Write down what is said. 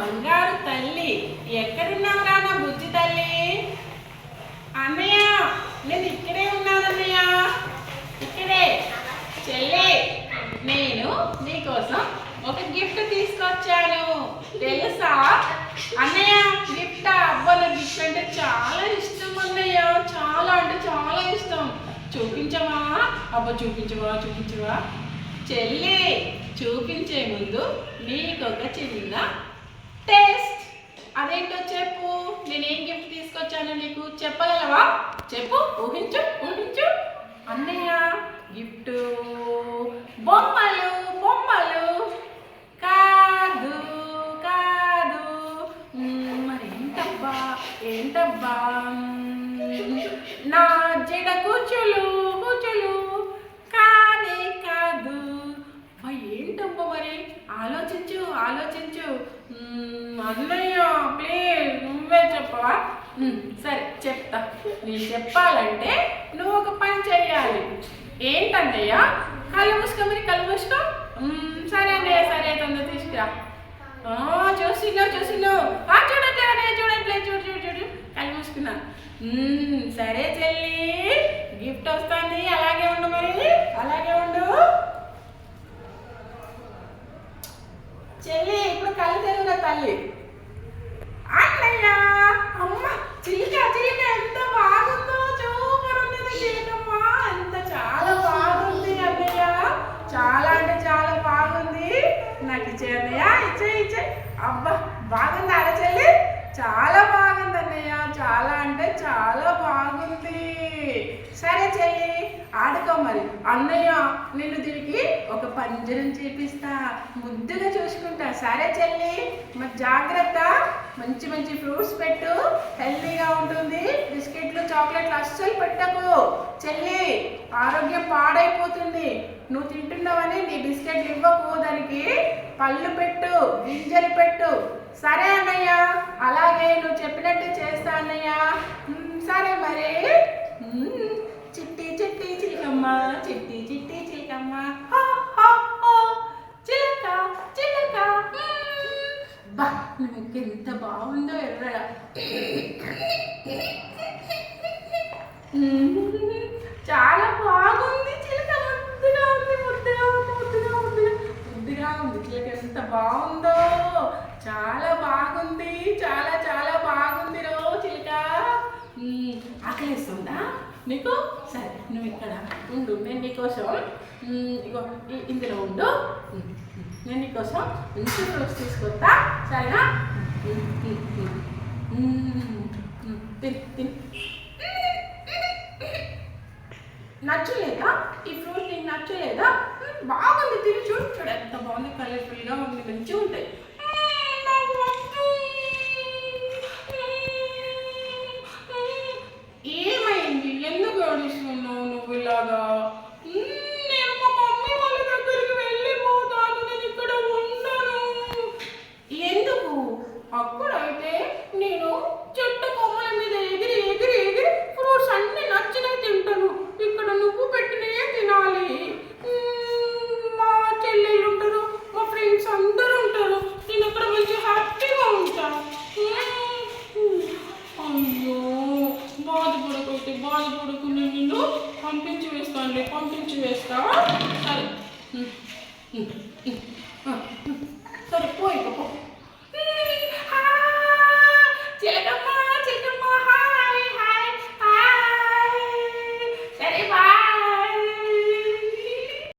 బంగారు తల్లి. ఎక్కడున్నావురా నా బుజ్జి తల్లి? అన్నయ్య నేను ఇక్కడే ఉన్నానన్నయ్య. ఇక్కడే. చెల్లి నేను నీకోసం ఒక గిఫ్ట్ తీసుకొచ్చాను. తెలుసా? అన్నయ్య గిఫ్ట్ అబ్బా గిఫ్ట్ అంటే చాలా ఇష్టం అన్నయ్య. చాలా అంటే చాలా ఇష్టం. చూపించవా? అబ్బ చూపించవా చూపించవా? చెల్లి చూపించే ముందు నీకొక చిన్న టేస్ట్. అదేంటో చెప్పు. నేనేం గిఫ్ట్ తీసుకొచ్చానో నీకు చెప్పగలవా? చెప్పు. ఊహించు ఊహించు. అన్నయ్య గిఫ్ట్ బొమ్మలు బొమ్మలు. కాదు కాదు. మరి ఏంటబ్బా? ఏంటబ్బా? నా జడ కూచులు ఆలోచించు ఆలోచించు. అన్నయ్య ప్లీజ్ నువ్వే చెప్పవా? సరే చెప్తా. నీ చెప్పాలంటే నువ్వు ఒక పని చేయాలి ఏంటన్నయ్య? కళ్ళు మూసుకో మరి కళ్ళు మూసుకో. సరే అన్నయ్య సరే తొందర తీసుకురా. చూసినావు చూసినావు ఆ, చూడట్లే అన్నయ్య చూడట్లే చూడు చూడు చూడు. కళ్ళు మూసుకున్నా. సరే చెల్లి గిఫ్ట్ వస్తుంది అలాగే అలాగే ఉండు చెల్లి ఇప్పుడు కళ్ళు తెరువురా తల్లి అన్నయ్య అమ్మ చిలిక చిలిక ఎంత బాగుందో సూపర్ ఉన్నది చిలికమ్మ ఎంత చాలా బాగుంది అన్నయ్య చాలా అంటే చాలా బాగుంది నాకు ఇచ్చే అన్నయ్య ఇచ్చే ఇచ్చే అబ్బా బాగుంది ఆడ చెల్లి? చాలా బాగుంది అన్నయ్య చాలా అంటే చాలా బాగుంది. సరే చెల్లి ఆడుకో మరి. అన్నయ్య నిన్ను తిరిగి ఒక పంజరం చేపిస్తా. ముద్దుగా చూసుకుంటా. సరే చెల్లి మరి జాగ్రత్త. మంచి మంచి ఫ్రూట్స్ పెట్టు. హెల్తీగా ఉంటుంది. బిస్కెట్లు చాక్లెట్లు అస్సలు పెట్టకు. చెల్లి ఆరోగ్యం పాడైపోతుంది. నువ్వు తింటున్నావని నీ బిస్కెట్లు ఇవ్వకు. దానికి పళ్ళు పెట్టు గింజలు పెట్టు. సరే అన్నయ్య అలాగే నువ్వు చెప్పినట్టు చేస్తా అన్నయ్య. సరే మరి. చిట్టి చిట్టి చిలకమ్మ చిట్టి చిట్టి చిలకమ్మ. చిలక చిలక. బా నువ్వు ఎంత బాగుందో ఎర్రగా చాలా బాగుంది చిలక. ముద్దుగా ఉంది ముద్దుగా ఉంది ముద్దుగా ఉంది ముద్దుగా ఉంది. చిలక ఎంత బాగుందో. చాలా బాగుంది చాలా చాలా బాగుంది రో చిలుక. ఆకలిస్తుందా? నీకు? సరే నువ్వు ఇక్కడ ఉండు నేను నీకోసం ఇగో ఇందులో ఉండు. నేను నీకోసం మంచి ఫ్రూట్స్ తీసుకొస్తా. సరేనా? మ్, తిన్ నచ్చలేదా? ఈ ఫ్రూట్ నీకు నచ్చలేదా? బాగుంది తిని చూడు. చూడు ఎంత బాగుంది కలర్ఫుల్గా ఉంది మంచిగా ఉంటాయి మ్, నాకు వద్దు. ఏమైంది ఎందుకు ఏడుస్తున్నావు నువ్వు ఇలాగా మ్, నేను మా మమ్మీ వాళ్ళ దగ్గరికి వెళ్ళిపోతాను నేను ఇక్కడ ఉండను ఎందుకు అప్పుడైతే నేను చెట్టు కొమ్మల మీద ఎగిరి ఎగిరి ఎగిరి ఫ్రూట్స్ అన్ని నచ్చినవి తింటాను. ఇక్కడ నువ్వు పెట్టినయే తినాలి. మా చెల్లెళ్ళు ఉంటారు మా ఫ్రెండ్స్ అందరూ ఉంటారు. నేను అక్కడ మంచి హ్యాపీగా ఉంటాను. అయ్యో బాధపడకైతే బాధపడకు నేను నిన్ను పంపించి వేస్తానులే పంపించి వేస్తావా సరే.